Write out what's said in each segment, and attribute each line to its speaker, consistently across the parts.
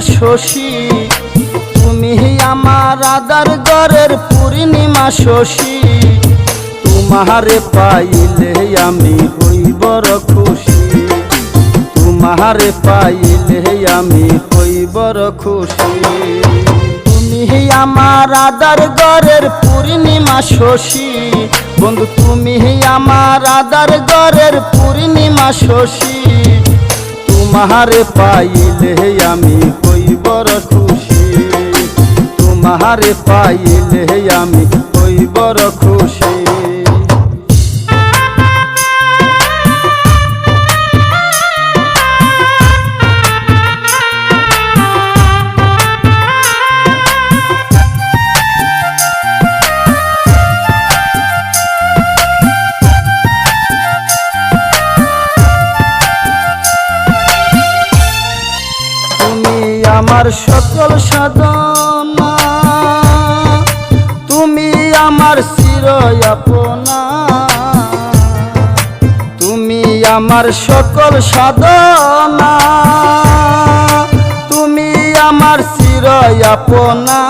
Speaker 1: শশী। তুমি আমার আদার গরের পূর্ণিমা শশী। তোমারে পাইলে আমি হই বড় খুশি তোমারে পাইলে আমি হই বড় খুশি তুমি আমার আদার গরের পূর্ণিমা শশী। বন্ধু, তুমি আমার আদার গরের পূর্ণিমা শশী। তোমারে পাইলে আমি কই বড় খুশি? তোমারে পাইলে আমি কই বড় খুশি? সকল সাধনা। তুমি আমার চিরয়াপনা। তুমি আমার সকল সাধনা। তুমি আমার চিরয়াপনা।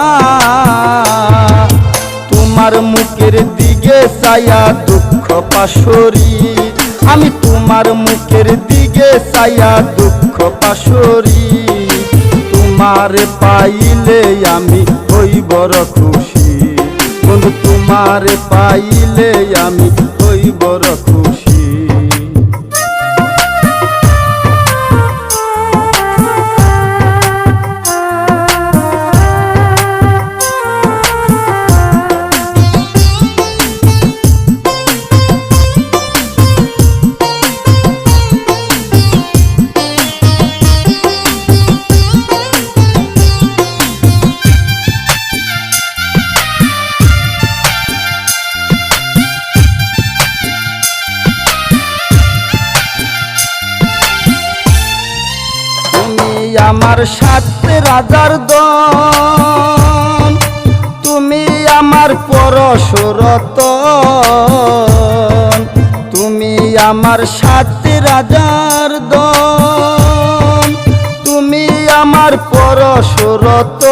Speaker 1: তোমার মুখের দিকে চায়া দুঃখ পাশরি। আমি তোমার মুখের দিকে চায়া দুঃখ পাশরি। তোমার পাইলে আমি হই বড় খুশি বন্ধু তোমার পাইলে আমি হই বড় খুশি আমার সাথে রাজার দন তুমি আমার পরশরত তুমি আমার সাথে রাজার দন তুমি আমার পরশরত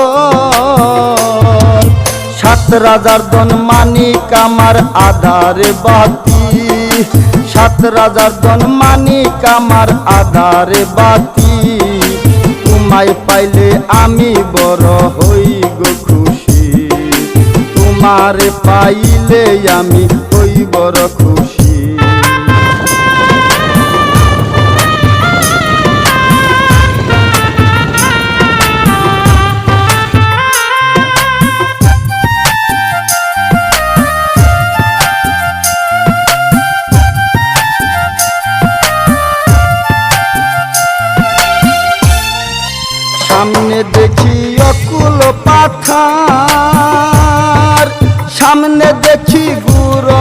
Speaker 1: সাত রাজার দন মানিক আমার আধারে বাতি। সাত রাজার দন মানিক আমার আধারে বাতি। তোমায় পাইলে আমি বড় হই গো খুশি। তোমার পাইলে আমি হই বড় খুশি। সামনে দেখি অকুল পাথার সামনে দেখি গুরন্দকার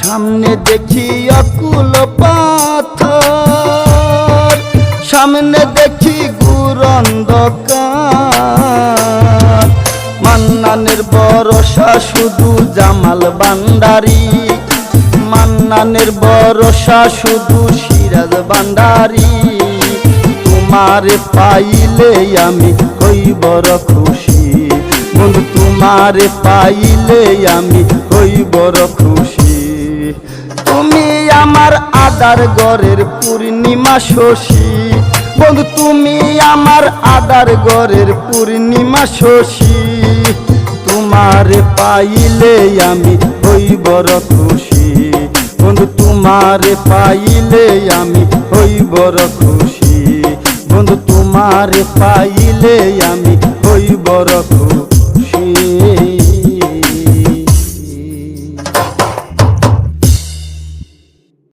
Speaker 1: সামনে দেখি অকুল পাথর। সামনে দেখি গুরন্দকার মান্নানের ভরসা শুধু জামাল বান্ডারি মান্নানের ভরসা শুধু সিরাজ বান্ডারি তোমার পাইলে আমি হই বড় খুশি। বন্ধু, তোমার পাইলে আমি হই বড় খুশি। তুমি আমার আদার গরের পূর্ণিমা শশী। বন্ধু, তুমি আমার আদার গরের পূর্ণিমা শশী। তোমার পাইলে আমি হই বড় খুশি। বন্ধু, তোমার পাইলে আমি হই বড় খুশি। তোমার পাইলে আমি হই বড় খুশি